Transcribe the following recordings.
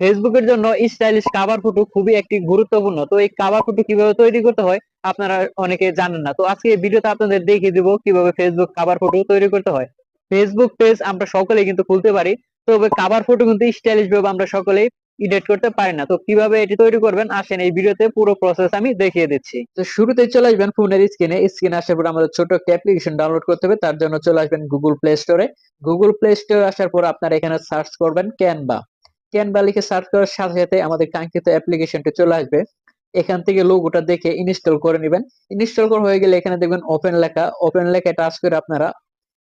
ফেসবুকের জন্য stylish cover photo খুবই একটি গুরুত্বপূর্ণ। তো এই কাভার ফটো কীভাবে তৈরি করতে হয়, আপনারা অনেকে জানেন না। তো আজকে এই ভিডিওতে আপনাদের দেখিয়ে দিব কীভাবে ফেসবুক কাভার ফটো তৈরি করতে হয়। ফেসবুক পেজ আমরা সকলেই কিন্তু খুলতে পারি, তবে কাভার ফটো কিন্তু স্টাইলিশ ভাবে আমরা সকলেই এডিট করতে পারি না। তো কীভাবে এটি তৈরি করবেন, আসেন এই ভিডিওতে পুরো প্রসেস আমি দেখিয়ে দিচ্ছি। তো শুরুতেই চলে আসবেন ফোনের স্ক্রিনে স্ক্রিনে আসার পর আমাদের ছোট একটা অ্যাপ্লিকেশন ডাউনলোড করতে হবে, তার জন্য চলে আসবেন গুগল প্লে স্টোরে গুগল প্লে স্টোরে আসার পর আপনারা এখানে সার্চ করবেন ক্যানভা ক্যানভা লিখে সার্চ করার সাথে সাথে আমাদের কাঙ্ক্ষিত অ্যাপ্লিকেশনটি চলে আসবে। এখান থেকে লোগোটা দেখে ইনস্টল করে নেবেন। ইনস্টল করা হয়ে গেলে এখানে দেখবেন ওপেন লেখা। ওপেন লেখা টাচ করে আপনারা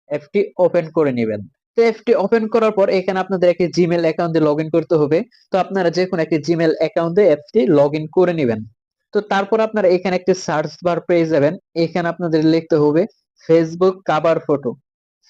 অ্যাপটি ওপেন করে নেবেন। তো অ্যাপটি ওপেন করার পর এখানে আপনাদের একটি জিমেল অ্যাকাউন্টে লগ করতে হবে। তো আপনারা যে কোনো একটি জিমেল অ্যাকাউন্টে অ্যাপটি লগ করে নেবেন। তো তারপর আপনারা এখানে একটি সার্চ বার পেয়ে যাবেন। এখানে আপনাদের লিখতে হবে Facebook cover photo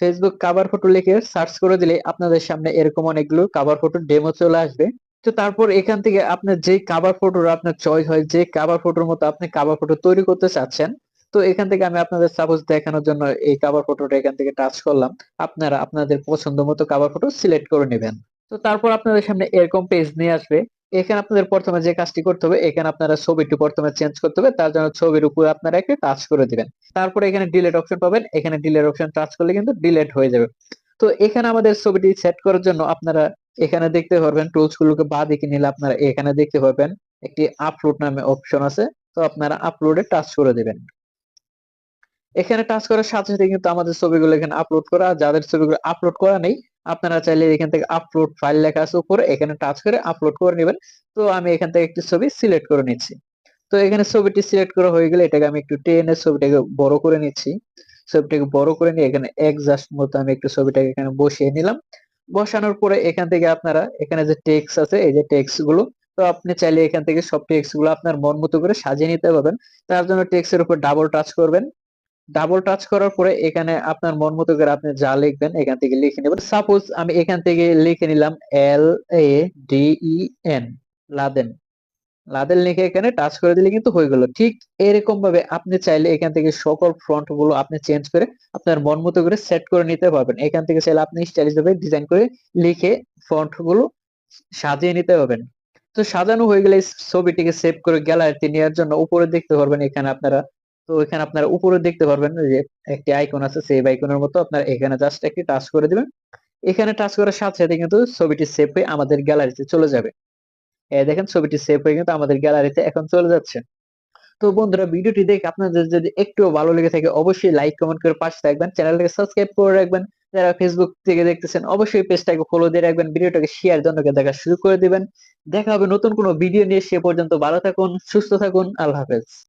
Facebook cover photo লিখে সার্চ করে দিলে আপনাদের সামনে এরকম অনেকগুলো কাভার ফটো ডেমো চলে আসবে। তো তারপর এখান থেকে আপনার যে কাভার ফটোর আপনার চয়েস হয়, যে কাভার ফটোর মতো আপনি কাভার ফটো তৈরি করতে চাচ্ছেন, তো এখান থেকে আমি আপনাদের সাপোজ দেখানোর জন্য এই কাভার ফটোটা এখান থেকে টাচ করলাম। আপনারা আপনাদের পছন্দ মতো কাভার ফটো সিলেক্ট করে নেবেন। তো তারপর আপনাদের সামনে এরকম পেজ নিয়ে আসবে। এখানে আপনাদের প্রথমে যে কাজটি করতে হবে, এখানে আপনারা ছবিটি প্রথমে চেঞ্জ করতে হবে, তার জন্য ছবির উপর আপনারা একটা টাচ করে দিবেন। তারপরে এখানে ডিলেট অপশন পাবেন, এখানে ডিলেট অপশন টাচ করলে কিন্তু ডিলেট হয়ে যাবে। তো এখানে আমাদের ছবিটি সেট করার জন্য আপনারা এখানে দেখতে পারবেন টুলস গুলোকে বা দিকে নিলে আপনারা এখানে দেখতে পাবেন একটি আপলোড নামে অপশন আছে, তো আপনারা আপলোডে টাচ করে দিবেন। এখানে টাচ করার সাথে সাথে কিন্তু আমাদের ছবিগুলো এখানে আপলোড করা, যাদের ছবিগুলো আপলোড করা নেই আপনারা চাইলে এখান থেকে আপলোড ফাইল লেখা আছে উপরে, এখানে টাচ করে আপলোড করে নেবেন। তো আমি এখান থেকে একটি ছবি সিলেক্ট করে নিচ্ছি। তো এখানে ছবিটি সিলেক্ট করা হয়ে গেলে এটাকে আমি একটু টেনে ছবিটাকে বড় করে নিচ্ছি। ছবিটাকে বড় করে নিয়ে এখানে জাস্ট মতো আমি একটু ছবিটাকে এখানে বসিয়ে নিলাম। বসানোর পরে এখান থেকে আপনারা, এখানে যে টেক্সট আছে, এই যে টেক্সটগুলো, তো আপনি চাইলে এখান থেকে সব টেক্সটগুলো আপনার মন মতো করে সাজিয়ে নিতে পারবেন। তার জন্য টেক্সটের উপর ডাবল টাচ করবেন। ডাবল টাচ করার পরে এখানে আপনার মন মতো করে আপনি যা লিখবেন, এখান থেকে লিখে নেবেন। সাপোজ আমি এখান থেকে লিখে নিলাম L A D E N Laden Laden লিখে এখানে টাচ করে দিলে কিন্তু হয়ে গেল। ঠিক এরকম ভাবে আপনি চাইলে এখান থেকে সকল ফ্রন্টগুলো আপনি চেঞ্জ করে আপনার মন মতো করে সেট করে নিতে পারবেন। এখান থেকে চাইলে আপনি স্টাইলিশ ভাবে ডিজাইন করে লিখে ফ্রন্টগুলো সাজিয়ে নিতে পারবেন। তো সাজানো হয়ে গেলে ছবিটিকে সেভ করে গ্যালারিতে নেওয়ার জন্য উপরে দেখতে পারবেন এখানে আপনারা তো এখানে আপনারা উপরে দেখতে পারবেন যে একটি আইকন আছে সেভ আইকনের মতো। আপনারা এখানে জাস্ট একটি টাচ করে দিবেন। এখানে টাচ করার সাথে সাথে কিন্তু ছবিটি সেভ হয়ে আমাদের গ্যালারিতে চলে যাবে। দেখেন, ছবিটি সেভ হয়ে কিন্তু আমাদের গ্যালারিতে এখন চলে যাচ্ছে। তো বন্ধুরা, ভিডিওটি দেখে আপনাদের যদি একটু ভালো লেগে থাকে, অবশ্যই লাইক কমেন্ট করে পাশে থাকবেন। চ্যানেলটাকে সাবস্ক্রাইব করে রাখবেন। যারা ফেসবুক থেকে দেখতেছেন, অবশ্যই পেজটাকে ফলো দিয়ে রাখবেন। ভিডিওটাকে শেয়ার জনকে দেখা শুরু করে দিবেন। দেখা হবে নতুন কোনো ভিডিও নিয়ে, সে পর্যন্ত ভালো থাকুন, সুস্থ থাকুন। আল্লাহ হাফেজ।